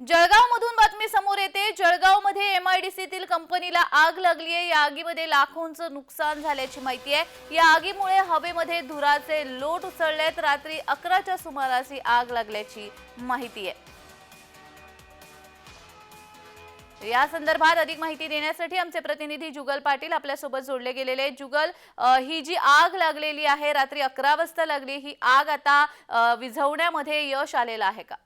जळगावमधून बातमी समोर येते. जळगावमध्ये एमआयडीसीतील कंपनीला आग लागली आहे या आगीमध्ये लाखोंचं नुकसान झाल्याची माहिती आहे. या आगीमुळे हवेमध्ये धुराचे लोट उसळलेत. रात्री अकराच्या सुमारास ही आग लागल्याची माहिती आहे. या संदर्भात अधिक माहिती देण्यासाठी आमचे प्रतिनिधी जुगल पाटील आपल्यासोबत जोडले गेलेले जुगल ही जी आग लागलेली आहे रात्री अकरा वाजता लागली ही आग आता विझवण्यामध्ये यश आलेलं आहे का?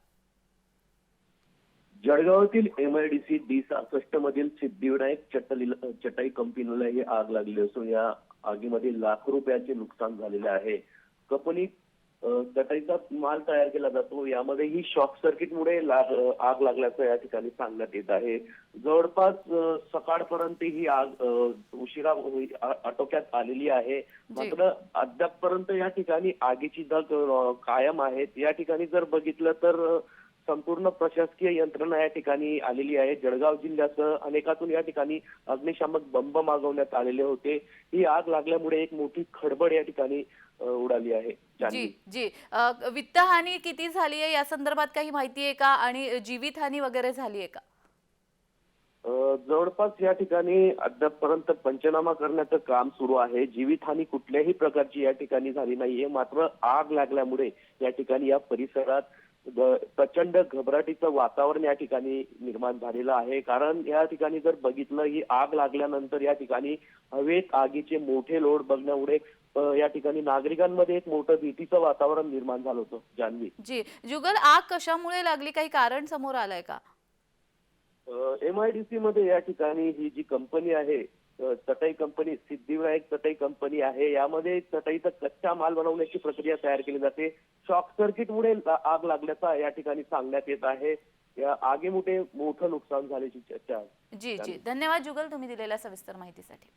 जळगावातील एमआयडीसी डी सहासष्ट मधील सिद्धिविनायक चटली चटाई कंपनीला ही आग लागली असून या आगीमध्ये लाख रुपयाचे नुकसान झालेले आहे. कंपनी चटाईचा माल तयार केला जातो. यामध्ये ही शॉर्ट सर्किटमुळे आग लागल्याचं या ठिकाणी सांगण्यात येत आहे. जवळपास सकाळपर्यंत ही आग उशिरा आटोक्यात आलेली आहे. मात्र अद्यापपर्यंत या ठिकाणी आगीची धग कायम आहेत. या ठिकाणी जर बघितलं तर संपूर्ण प्रशासकीय यंत्रणा या ठिकाणी आलेली आहे. जळगाव जिल्ह्यासह अनेकातून या ठिकाणी अग्निशामक बंब मागवण्यात आलेले होते. ही आग लागल्यामुळे एक मोठी खडबड या ठिकाणी उडाली आहे. जी. जी. वित्तहानी किती झाली आहे? या संदर्भात काही माहिती आहे का? आणि जीवितहानी वगैरे झाली आहे का? जवळपास या ठिकाणी अद्यापपर्यंत पंचनामा करण्याचं काम सुरू आहे. जीवितहानी कुठल्याही प्रकारची या ठिकाणी झाली नाहीये. मात्र आग लागल्यामुळे या ठिकाणी या परिसरात प्रचंड घबराटीचं वातावरण या ठिकाणी निर्माण झालेलं आहे. कारण या ठिकाणी जर बघितलं ही आग लागल्यानंतर या ठिकाणी हवेत आगीचे मोठे लोड बघण्यामुळे या ठिकाणी नागरिकांमध्ये एक मोठं भीतीचं वातावरण निर्माण झालं होतं जान्हवी. जी. जुगल आग कशामुळे लागली? काही कारण समोर आलंय का? एम आय डी सी मध्ये या ठिकाणी ही जी कंपनी आहे चटाई कंपनी सिद्धिविनायक चटाई कंपनी आहे. यामध्ये चटाईचा कच्चा माल बनवण्याची प्रक्रिया तयार केली जाते. शॉर्ट सर्किटमुळे आग लागल्याचा या ठिकाणी सांगण्यात येत आहे. या आगीमुळे मोठं नुकसान झाल्याची चर्चा आहे जी. जी धन्यवाद जुगल तुम्ही दिलेल्या सविस्तर माहितीसाठी.